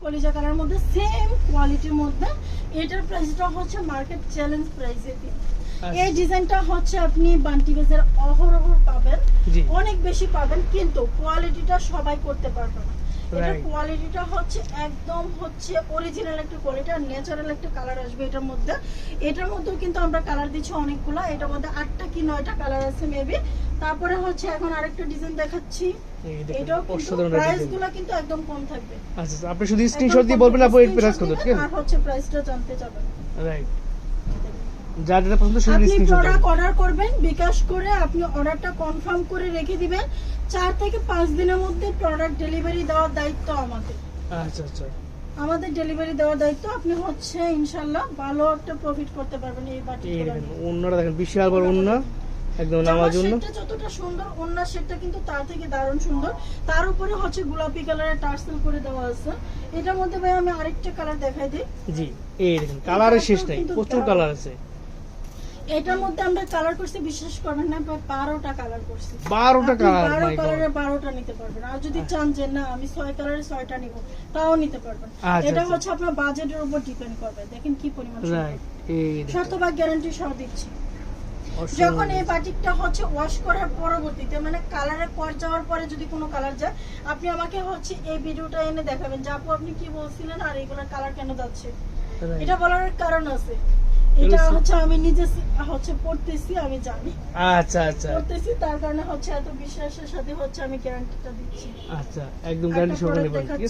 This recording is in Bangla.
কলিজা কালার মধ্যে সেম কোয়ালিটির মধ্যে। এটার প্রাইসটা হচ্ছে মার্কেট চ্যালেঞ্জ প্রাইসে এই ডিজাইনটা হচ্ছে আপনি বান্টি বেজের অহরহ পাবেন। অনেক বেশি পাবেন কিন্তু কোয়ালিটিটা সবাই করতে পারবে না। এটার কোয়ালিটিটা হচ্ছে একদম হচ্ছে অরিজিনাল একটা কোয়ালিটি আর ন্যাচারাল একটা কালার আসবে এটার মধ্যে। এটার মধ্যেও কিন্তু আমরা কালার দিচ্ছি অনেকগুলো। এটার মধ্যে আটটা কি নয়টা কালার আছে মেবি তারপরে হচ্ছে এখন আরেকটা ডিজাইন দেখাচ্ছি। এটাও কিন্তু একদম কম থাকবে। আচ্ছা আচ্ছা, আপনি শুধু স্ক্রিনশট দিয়ে বলবেন আপু এর প্রাইস কত ঠিক আছে? আর হচ্ছে প্রাইসটা জানতে চাবেন। রাইট যা যেটা পছন্দ সেটা স্ক্রিনশট প্রোডাক্ট অর্ডার করবেন বিকাশ করে আপনি অর্ডারটা কনফার্ম করে রেখে দিবেন। চার থেকে পাঁচ দিনের মধ্যে প্রোডাক্ট ডেলিভারি দেওয়ার দায়িত্ব আমাদের। আচ্ছা আচ্ছা। আমাদের ডেলিভারি দেওয়ার দায়িত্ব আপনি হচ্ছে ইনশাল্লাহ ভালো একটা প্রফিট করতে পারবেন এই দেখেন দেখেন বিশাল বড় অন্য একদম নামার জন্য। যতটা সুন্দর অন্য সেটটা কিন্তু তার থেকে দারুণ সুন্দর। তার উপরে হচ্ছে গোলাপি কালারের টার্সেল করে দেওয়া আছে। এটার মধ্যে ভাই আমি আরেকটা কালার দেখাই দিই। জি এই দেখেন কালারের শেষ নাই প্রচুর কালার আছে। এটার মধ্যে আমরা কালার করছি বিশ্বাস করবেন না প্রায় বারোটা কালার করছি। বারোটা কালার বারো কালারের বারোটা নিতে পারবেন। আর যদি চান যে না আমি ছয় কালারের ছয়টা নিব তাও নিতে পারবেন। আচ্ছা, এটা আচ্ছা। হচ্ছে আপনার বাজেটের উপর ডিপেন্ড করবে। দেখেন কি পরিমাণ শতভাগ গ্যারান্টি সহ দিচ্ছি। যখন এই বাটিকটা হচ্ছে ওয়াশ করার পরবর্তীতে মানে কালারের পর যাওয়ার পরে যদি কোনো কালার যায় আপনি আমাকে হচ্ছে এই ভিডিওটা এনে দেখাবেন। যে আপু আপনি কি বলছিলেন? আর এগুলোর কালার কেন যাচ্ছে? এটা বলার কারণ আছে। এটা হচ্ছে আমি নিজে হচ্ছে পড়তেছি আমি জানি। আচ্ছা আচ্ছা। পড়তেছি তার কারণে হচ্ছে এত বিশ্বাসের সাথে হচ্ছে আমি গ্যারান্টিটা দিচ্ছি। আচ্ছা একদম গ্যারান্টি সহকারে product